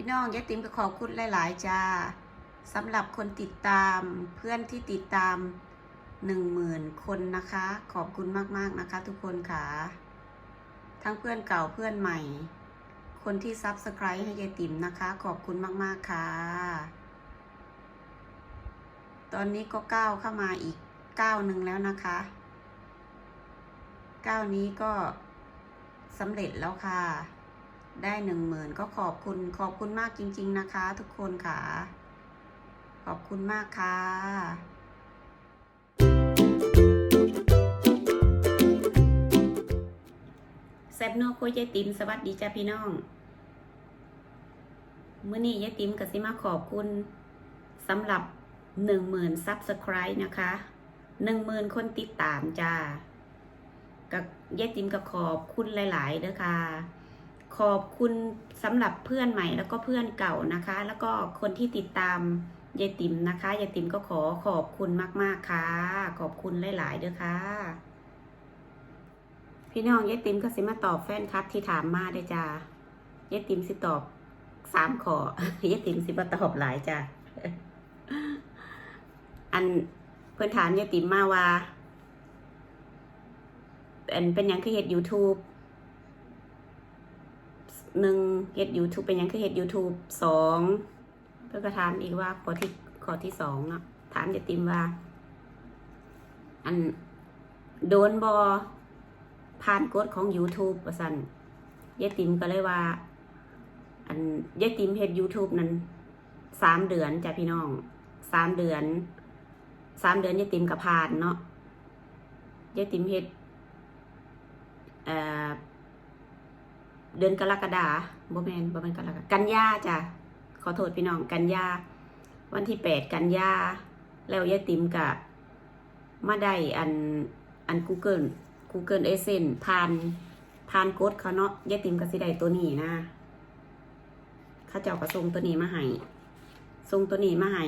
พี่น้องยายติ๋มก็ขอบคุณหลาย ๆ จ้าสำหรับคนติดตามเพื่อนที่ติดตามหนึ่งหมื่นคนนะคะ ขอบคุณมาก ๆ นะคะ ทุกคนค่ะ ทั้งเพื่อนเก่าเพื่อนใหม่ คนที่ซับสไคร b e ให้ยายติ๋มนะคะ ขอบคุณมาก ๆ ค่ะ ตอนนี้ก็ก้าวเข้ามาอีกก้าวหนึ่งแล้วนะคะก้าวนี้ก็สำเร็จแล้วค่ะ ได้หนึ่งหมื่นก็ขอบคุณขอบคุณมากจริง ๆ นะคะ ทุกคนค่ะ ขอบคุณมากค่ะแซบโนโคยายติ๋มสวัสดีจ้าพี่น้องเมื่อนี้ยายติ๋มกับซิมาขอบคุณสำหรับหนึ่งหมื่นซับสไครต์นะคะหนึ่งหมื่นคนติดตามจ้ากับยายติ๋มกับขอบคุณหลาย ๆเด้อค่ะ ขอบคุณสำหรับเพื่อนใหม่แล้วก็เพื่อนเก่านะคะ แล้วก็คนที่ติดตามยายติ๋มนะคะยายติ๋มก็ขอขอบคุณมาก ๆ ค่ะ ขอบคุณหลาย ๆ เด้อค่ะ พี่น้องยายติ๋มก็สิมาตอบแฟนคลับที่ถามมาได้อจ้ายายติ๋มสิตอบสามขอยายติ๋มสิมาตอบหลายจ้าอันเพื่อนถามยายติ๋มมาว่าอันเป็นยังคือเฮ็ด YouTube หนึ่งเฮ็ด YouTube เป็นยังคือเฮ็ด YouTube สองเพื่อก็ถามอีกว่าข้อที่ข้อที่สองเนาะถามยายติ๋มว่า อันโดนบอผ่านกฎของ YouTube ว่าซั่นยายติมก็เลยว่า อันยายติมเฮ็ด YouTube นั้นสามเดือนจ้ะพี่น้องสามเดือนสามเดือนยายติมก็ผ่านเนาะยายติมเฮ็ดเอ่อ เดือนกรกฎาบ่แมนบ่แมนกรกฎากันยาจ้ะขอโทษพี่น้องกันยาวันที่แปดกันยาแล้วยายติ๋มก็มาได้อันอัน Google Google a s e n ผ่านผ่านกดเขาเนาะยายติมก็สิได้ตัวนี้นะเขาเจ้าก็ส่งตัวนี้มาให้ส่งตัวนี้มาให้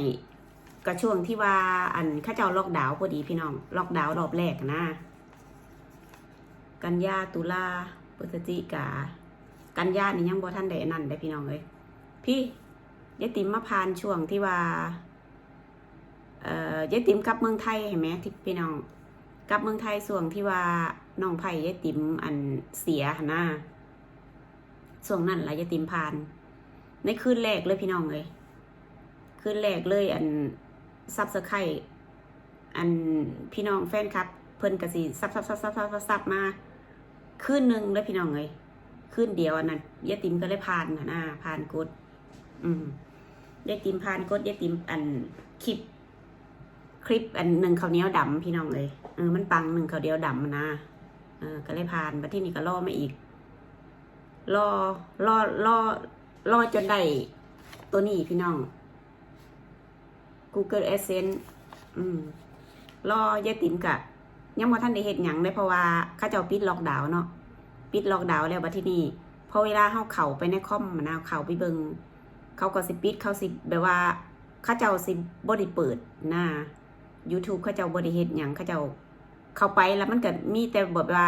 ก็ช่วงที่ว่าอันข้าเจ้าล็อกดาวพอดีพี่น้องล็อกดาวรอบแรกนะ กันยาตุลาพฤศจิกา กันยานี่ยังบ่ท่านได้นั่นได้พี่น้องเลยพี่ยายติมมาผ่านช่วงที่ว่า เอ่อยายติมกลับเมืองไทยเห็นไหมที่พี่น้องกลับเมืองไทยส่วงที่ว่าน้องไผ่ยายติ๋มอันเสียหนนะส่วงนั้นละยายติ๋มผ่าน ในคืนแรกเลยพี่น้องเลยคืนแรกเลย อันซับสไครอันพี่น้องแฟนครับ เพิ่นกสิซับซับซับซับซับซับซับมาคืนหนึ่งเลยพี่น้องเลย คืนเดียวอันนั้นยายติ๋มก็เลยผ่านนะนะผ่านกด อืมยายติ๋มผ่านกดยายติ๋มอันคลิป คลิปอันหนึ่งเขาเนี้ยวดำพี่น้องเลยเออมันปังหนึ่งเขาเหนียวดำนะเออ ก็เลยผ่านมาที่นี่ก็ล่อมาอีกล่อล่อล่อล่อจนได้ตัวนี้พี่น้อง Google Adsense อืมล่อยายติ๋มกะยังบ่ท่านได้เฮ็ดหยังเลยเพราะว่าข้าเจ้าปิดล็อกดาวน์เนาะ ปิดล็อกดาวน์แล้วบัดที่นี่พอเวลาเฮาเข้าไปในคอมนะเข้าไปเบิงเขาก็สิปิดเขาสิแบบว่าข้าเจ้าสิบ่ได้เปิดหน้า YouTube เขาเจ้าบริเฮ็ดหยังเขาเจ้าเข้าไปแล้วมันก็มีแต่แบบว่า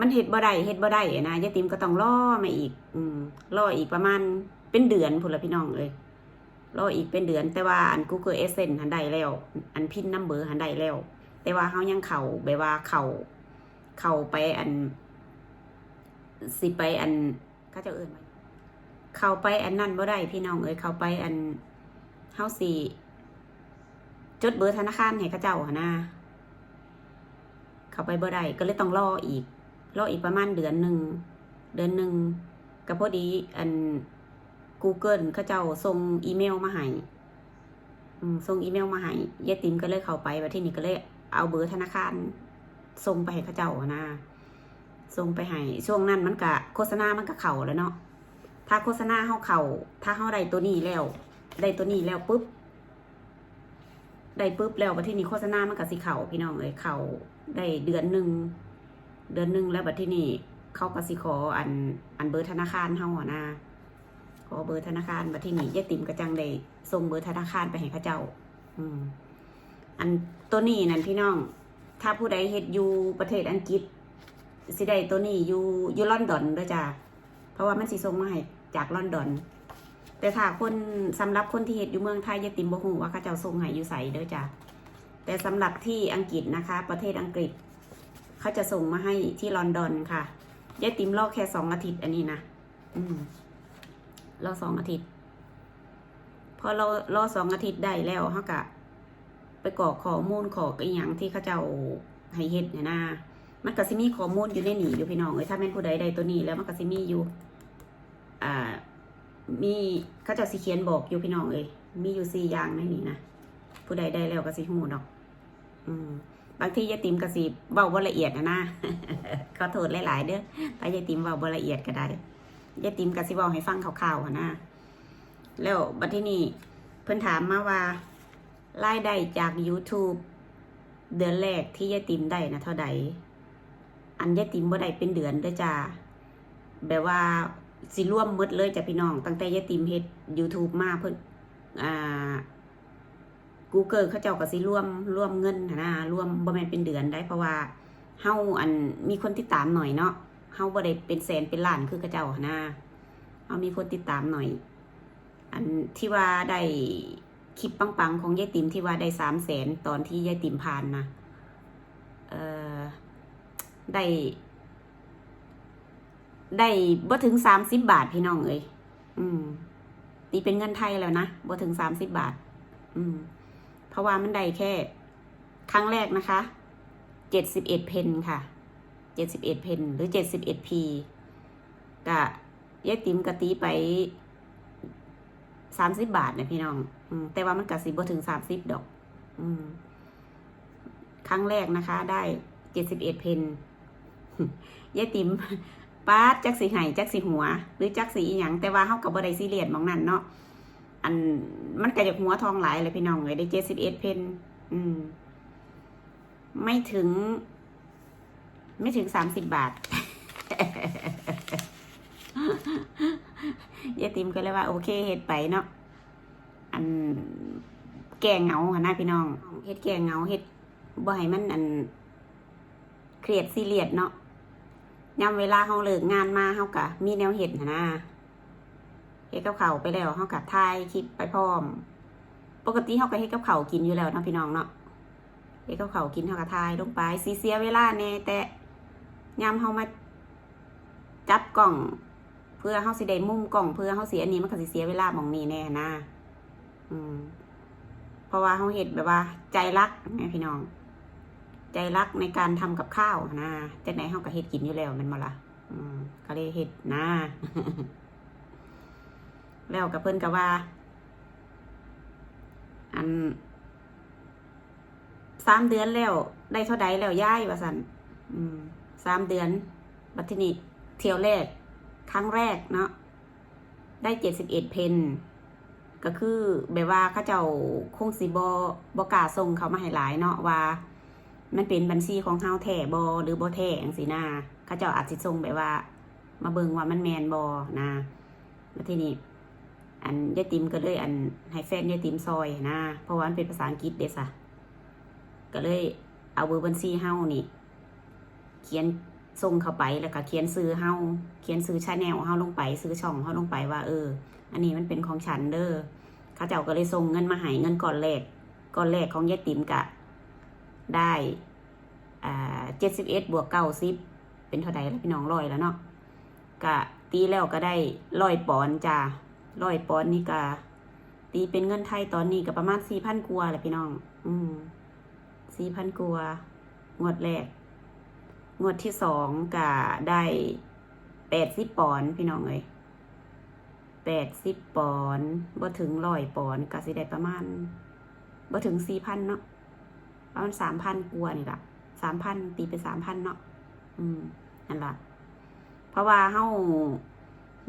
มันเฮ็ดบ่ได้เฮ็ดบ่ได้นะยายติมก็ต้องรอมาอีก อืมรออีกประมาณเป็นเดือนพุ่นละพี่น้องเอ้ยรออีกเป็นเดือน แต่ว่าอัน Google Adsense หันได้แล้ว อันพินนัมเบอร์หันได้แล้ว แต่ว่าเฮายังเข้าแบบว่าเข้าเข้าไปอัน สิไปอันเขาเจะเอื่นไหมเข้าไปอันนั่นบ่ได้พี่น้องเอ้ยเข้าไปอันเฮาสิจดเบอร์ธนาคารให้เขาเจ้าหนนะเขาไปบ่ได้ก็เลยต้องรออีกรออีกประมาณเดือนหนึ่งเดือนหนึ่งก็พอดีอัน Google เขาเจ้าส่งอีเมลมาให้ส่งอีเมลมาให้ยายติมก็เลยเข้าไปว่าที่นี่ก็เลยเอาเบอร์ธนาคารส่งไปให้เขาเจ้าหนนะ ส่งไปให้ช่วงนั้นมันก็โฆษณามันก็เข่าแล้วเนาะถ้าโฆษณาเฮาเข่าถ้าเฮาได้ตัวนี้แล้ว ได้ตัวนี้แล้วปุ๊บได้ปุ๊บแล้วบัดที่นี่โฆษณามันก็สิเข่าพี่น้องเอ้ยเข่าได้เดือนหนึ่งเดือนหนึ่งแล้วบัดที่นี่เขาก็สิขออันอันเบอร์ธนาคารเฮาอะนะขอเบอร์ธนาคารบัดที่นี่ยายติ๋มก็จังได้ส่งเบอร์ธนาคารไปให้เขาเจ้า อืม อันตัวนี้นั่นพี่น้อง ถ้าผู้ใดเฮ็ดอยู่ประเทศอังกฤษ สิได้ตัวนี้อยู่อยู่ลอนดอนด้วยจ้ะเพราะว่ามันสิส่งมาให้จากลอนดอน แต่ถ้าคนสำหรับคนที่เฮ็ดอยู่เมืองไทยยาติมบ่ฮู้ว่าเขาเจ้าส่งให้อยู่ไสเด้อจ้ะแต่สำหรับที่อังกฤษนะคะ ประเทศอังกฤษ เขาจะส่งมาให้ที่ลอนดอนค่ะยายติมรอแค่สองอาทิตย์อันนี้นะอืมรอสองอาทิตย์ พอเรารอสองอาทิตย์ได้แล้วเขากะ ไปกรอกข้อมูลขอกอีหยังที่เขาเจ้าให้เฮ็ดเนี่ยนะ มันก็สิมีข้อมูลอยู่ในนี้อยู่พี่น้องเอ้ยถ้าแม่นผู้ใดใดตัวนี้แล้วมันก็สิมีอยู่ อ่า มีเขาเจ้าสิเขียนบอกอยู่พี่น้องเอ้ยมีอยู่สี่อย่างในนี้นะผู้ใดได้แล้วก็สิฮู้ดอกอืมบางทียายติ๋มก็สิเว้าบ่ละเอียดนะนะขอโทษหลายๆเด้อถ้ายายติ๋มเว้าบ่ละเอียดก็ได้ยายติ๋มก็สิเว้าให้ฟังคร่าวๆนะแล้วบัดที่นี้เพิ่นถามมาว่ารายได้จาก YouTube เดือนแรกที่ยายติ๋มได้นะเท่าใด อันยายติ๋มบ่ได้เป็นเดือนเด้อจ้าแบบว่าสิร่วมหมดเลยจ้ะพี่น้อง ตั้งแต่ยายติ๋มเฮ็ด YouTube มาเพิ่นอ่า Google เขาเจ้าก็สิร่วมร่วมเงินนะร่วมบ่แม่นเป็นเดือนได้เพราะว่าเฮาอันมีคนติดตามหน่อยเนาะเฮาบ่ได้เป็นแสนเป็นล้านคือเขาเจ้านนะเฮามีคนติดตามหน่อย อันที่ว่าได้คลิปปังๆของยายติ๋มที่ว่าได้สามแสนตอนที่ยายติ๋มผ่านนะเอ่อ ได้ได้บ่ถึงสามสิบบาทพี่น้องเอ้ยอืมตีเป็นเงินไทยแล้วนะบ่ถึงสามสิบบาท อืม เพราะว่ามันได้แค่ ครั้งแรกนะคะเจ็ดสิบเอ็ดเพนค่ะเจ็ดสิบเอ็ดเพนหรือเจ็ดสิบเอ็ดพีกะยายติ๋มกะตีไปสามสิบบาทนะพี่น้องอืมแต่ว่ามันกะสิบ่ถึงสามสิบดอก อืม ครั้งแรกนะคะ ได้เจ็ดสิบเอ็ดเพน ยายติ๋มป้าจักสีไห้จักสีหัว หรือจักสีอหยังแต่ว่าเฮากับบ่ได้ซีเรียสหมองนั่นเนาะอันมันก็จากหัวทองหลายเลยพี่น้องเลยได้เจ็ดสิบเอ็ดเพนอืม ไม่ถึง ไม่ถึงสามสิบบาทยายติมก็เลยว่า โอเคเฮ็ดไปเนาะอันแก้เหงาค่ะนะพี่น้องเฮ็ดแก้เหงาเฮ็ดบ่ให้มันอันเครียดซีเรียสเนาะ ยามเวลาเฮาเลิกงานมาเฮากะมีแนวเฮ็ดนนะเฮ็ดกับข้าไปแล้วเฮาก็ถ่ายคลิปไปพร้อม ปกติเฮาก็เฮ็ดกับข้ากินอยู่แล้วนะพี่น้องเนาะเฮ็ดกับข้ากินเฮาก็ถ่ายลงไปสิเสียเวลาแน่แต่ยามเฮามาจับกล่อง เพื่อเฮาสิได้มุมกล่องเพื่อเฮาเสิอันนี้มันก็สิเสียเวลามองนี้แน่นะอืม เพราะว่าเฮาเฮ็ดแบบว่าใจรักไงพี่น้อง ใจรักในการทำกับข้าวนะจังไหนเฮาก็เฮ็ดกินอยู่แล้วมันบ่ล่ะอืมก็เลยเฮ็ดนะแล้วกับเพิ่นก็ว่า อันสามเดือนแล้ว ได้เท่าใดแล้วย้ายว่าสันสามเดือน บัดทีนี้เที่ยวแรก ครั้งแรกเนาะได้เจ็ดสิบเอ็ดเพนก็คือแบบว่าเขาเจ้าคงสิบบอกาส่งเขามาให้หลายเนาะว่า มันเป็นบัญชีของเฮาแท้บอหรือบอแท้จังซี่นะเขาเจ้าอาจสิส่งแบบว่า มาเบิงว่ามันแมนบอนะแล้วทีนี้อันยายติมก็เลยอันให้แฟนยายติมซอยนะ เพราะว่ามันเป็นภาษาอังกฤษเด้สะก็เลยเอาเบอร์บัญชีเฮานี่ เขียนส่งเข้าไปแล้วก็เขียนซื้อเฮาเขียนซื้อชาแนลเฮาลงไป ซื้อช่องเฮาลงไปว่า เออ อันนี้มันเป็นของฉันเด้อเขาเจ้าก็เลยส่งเงินมาให้เงินก่อนแรกก่อนแรกของยายติมกะ ได้ อ่าเจ็ดสิบเอ็ดบวกเก้าสิบเป็นเท่าใดแล้วพี่น้องร้อยแล้วเนาะกะตีแล้วก็ได้ร้อยปอนจ้าร้อยปอนนี่ก็ตีเป็นเงินไทยตอนนี้ก็ประมาณสี่พันกัวาแหละพี่น้อง อืมสี่พันกัวางวดแรกงวดที่สองก็ได้แปดสิบปอนพี่น้องเอ้ยแปดสิบปอนบ่ถึงร้อยปอนก็สิได้ประมาณบ่ถึงสี่พันเนาะประมาณสามพันกัวานี่แหละ สามพันตีเป็นสามพันเนาะอืมนั่นละเพราะว่าเฮา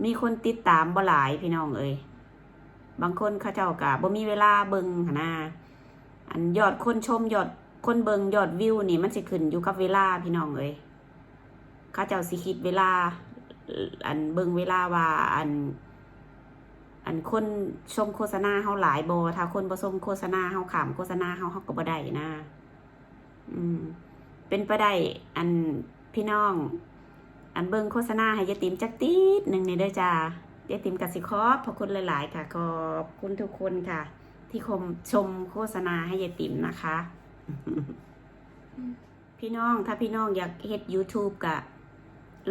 มีคนติดตามบ่หลายพี่น้องเอ้ยบางคนเขาเจ้ากะบ่มีเวลาเบิงหนนะอันยอดคนชมยอดคนเบิงยอดวิวนี่มันสิขึ้นอยู่กับเวลาพี่น้องเอ้ยเขาเจ้าสิคิดเวลา อันเบิงเวลาว่า อัน อันคนชมโฆษณาเฮาหลายบ่ถ้าคนบ่ชมโฆษณาเฮาขามโฆษณาเฮาเฮาก็บ่ได้นะ อืม เป็นไปได้อันพี่น้อง อันเบิ่งโฆษณาให้ยายติ๋มจักติดหนึ่งในเด้อจ้ายายติ๋มกสิขอบพระคุณหลาย ๆ ค่ะ ขอบคุณทุกคนค่ะ ที่ชมชมโฆษณาให้ยายติ๋มนะคะ พี่น้องถ้าพี่น้องอยากเฮ็ด YouTube กะ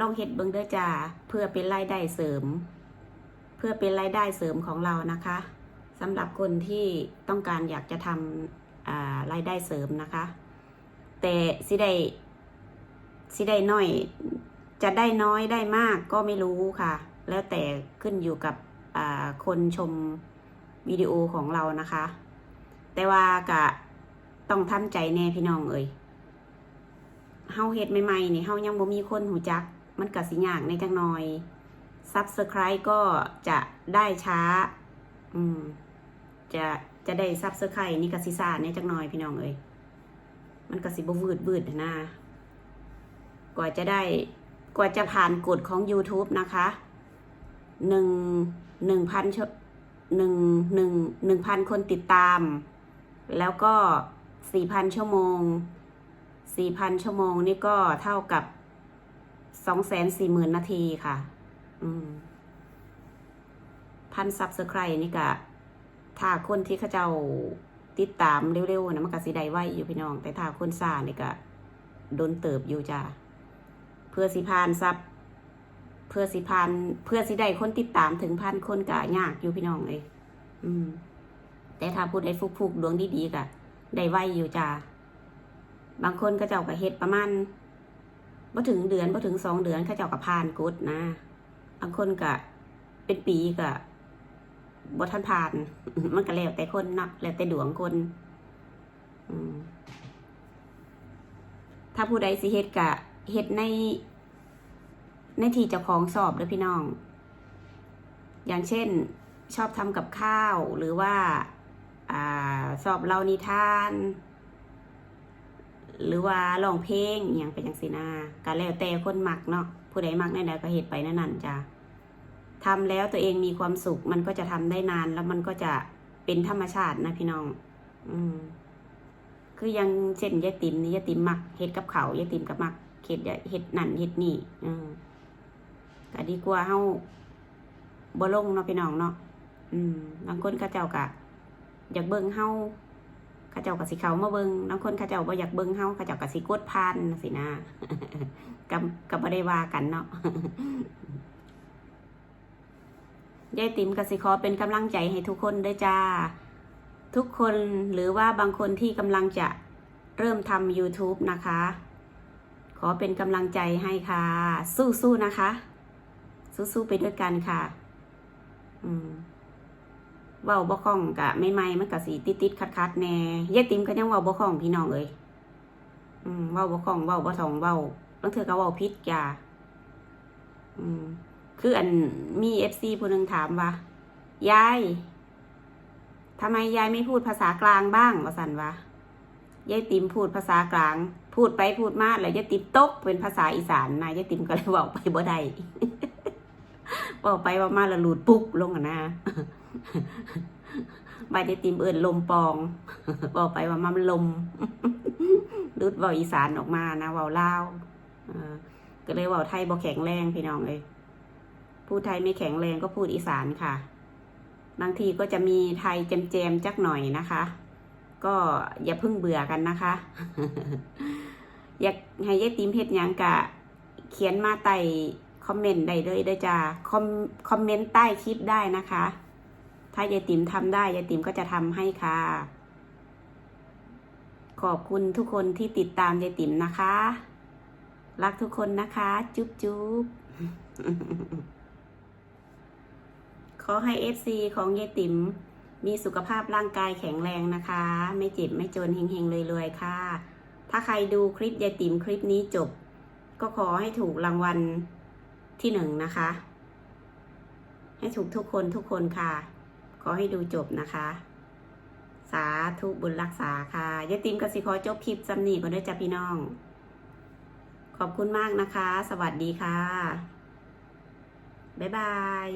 ลองเฮ็ดเบิ่งเด้อจ้าเพื่อเป็นรายได้เสริม เพื่อเป็นรายได้เสริมของเรานะคะสำหรับคนที่ต้องการอยากจะทำอ่ารายได้เสริมนะคะ แต่สิได้สิได้น้อย จะได้น้อยได้มากก็ไม่รู้ค่ะ แล้วแต่ขึ้นอยู่กับคนชมวิดีโอของเรานะคะ แต่ว่ากะต้องทำใจแน่พี่น้องเอ่ยเฮาเฮ็ดใหม่ๆนี่เฮายังบ่มีคนหูจัก มันก็สิยากในจังหน่อย Subscribe ก็จะได้ช้า อืม จะจะได้ Subscribe นี่ก็สิซ่าในจังหน่อยพี่น้องเอ้ย มันก็สิบวืดวืดๆนะกว่าจะได้กว่าจะผ่านกฎของ YouTube นะคะหนึ่งหนึ่งพันหนึ่งหนึ่งหนึ่งพันคนติดตาม แล้วก็สี่พันชั่วโมงสี่พันชั่วโมงนี่ก็เท่ากับสองแสนสี่หมื่นนาทีค่ะ อืมพันซับสไครนี่ก็ถ้าคนที่เขาเจ้า ติดตามเร็วๆนะมันก็สิได้ไว้อยู่พี่น้อง แต่ถ้าคนซ่านี่ก็โดนเติบอยู่จ้าเพื่อสิพานซับเพื่อสิพานเพื่อสิได้คนติดตามถึงพันคนก็ยากอยู่พี่น้องเลยอืม แต่ถ้าพูดไอ้ฟุกๆดวงดีๆก็ได้ไว้อยู่จ้าบางคนก็เจ้าก็เฮ็ดประมาณบ่ถึงเดือนบ่ถึงสองเดือนเขาเจ้าก็ผ่านกดนะ บางคนก็เป็นปีก็ บ่ทันผ่าน มันก็แล้วแต่คนเนาะแล้วแต่ดวงคนถ้าผู้ใดสิเฮ็ดกะเฮ็ดใน ในที่เจ้าของสอบเด้อพี่น้อง อย่างเช่น ชอบทำกับข้าวหรือว่าอ่าสอบเล่านิทาน หรือว่าร้องเพลงอย่างเป็นอย่างสินาก็แล้วแต่คนมักเนาะผู้ใดมักแน่ใดก็เฮ็ดไปนั่นนั่นจ้ะ ทำแล้วตัวเองมีความสุข มันก็จะทำได้นาน แล้วมันก็จะเป็นธรรมชาตินะพี่น้อง อืม คือยังเช่นยายติ๋มนี่ยายติ๋มมักเฮ็ดกับเขายายติ๋มกับมักเฮ็ดเฮ็ดนั่นเฮ็ดนี่ อืมก็ดีกว่าเฮาบ่ลงเนาะพี่น้องเนาะ อืมบางคนเขาเจ้าก็อยากเบิ่งเฮาเขาเจ้าก็สิเขามาเบิ่งบางคนเขาเจ้าบ่อยากเบิ่งเฮาเขาเจ้าก็สิกดผ่านสินะกับกับบ่ได้ว่ากันเนาะ ยายติ๋มกสิขอเป็นกำลังใจให้ทุกคนด้วยจ้า ทุกคนหรือว่าบางคนที่กำลังจะเริ่มทำ YouTube นะคะ ขอเป็นกำลังใจให้ค่ะ สู้ๆนะคะ สู้ๆไปด้วยกันค่ะ อืมเว้าบ่คล่องกะไม่ไม่มันกะสีติดๆคัดๆแน่ยายติ๋มก็ยังเว้าบ่คล่องพี่น้องเอ้ยอืมเว้าบ่คล่องเว้าบ่ท่องเว้าบางเทื่อก็เว้าผิดจ้าอืม คืออันมีเอฟซีผู้หนึ่งถามว่ายายทำไมยายไม่พูดภาษากลางบ้างวะสันวะยายติ๋มพูดภาษากลาง พูดไปพูดมาแล้วยายติ๋มตกเป็นภาษาอีสานนะยยายติ๋มก็เลยบอกไปบ่ได้บอกไปว่ามาและหลุดปุ๊กลงอะนะบายายติ๋มเอินลมปองบอกไปว่ามันลมรุดเว่าอีสานออกมานะเว่าลาวเออก็เลยเว่าไทยบ่แข็งแรงพี่น้องเลย พูดไทยไม่แข็งแรงก็พูดอีสานค่ะ บางทีก็จะมีไทยแจมๆจักหน่อยนะคะ ก็อย่าเพิ่งเบื่อกันนะคะ อยากให้ยายติมเฮ็ดยังกะ เขียนมาใต้คอมเมนต์ได้เลยเด้อจ้าคอมคอมเมนต์ใต้คลิปได้นะคะ ถ้ายายติ๋มทำได้ยายติ๋มก็จะทำให้ค่ะ ขอบคุณทุกคนที่ติดตามยายติ๋มนะคะ รักทุกคนนะคะ จุ๊บจุ๊บ ขอให้เอฟซีของยายติ๋มมีสุขภาพร่างกายแข็งแรงนะคะ ไม่เจ็บไม่จนเฮงๆรวยๆค่ะ ถ้าใครดูคลิปยายติ๋มคลิปนี้จบ ก็ขอให้ถูกรางวัลที่หนึ่งนะคะ ให้ถูกทุกคนทุกคนค่ะ ขอให้ดูจบนะคะ สาธุบุญรักษาค่ะยายติ๋มกสิขอจบคลิปสำนีก่อนด้วยจ้ะพี่น้อง ขอบคุณมากนะคะ สวัสดีค่ะ บ๊ายบาย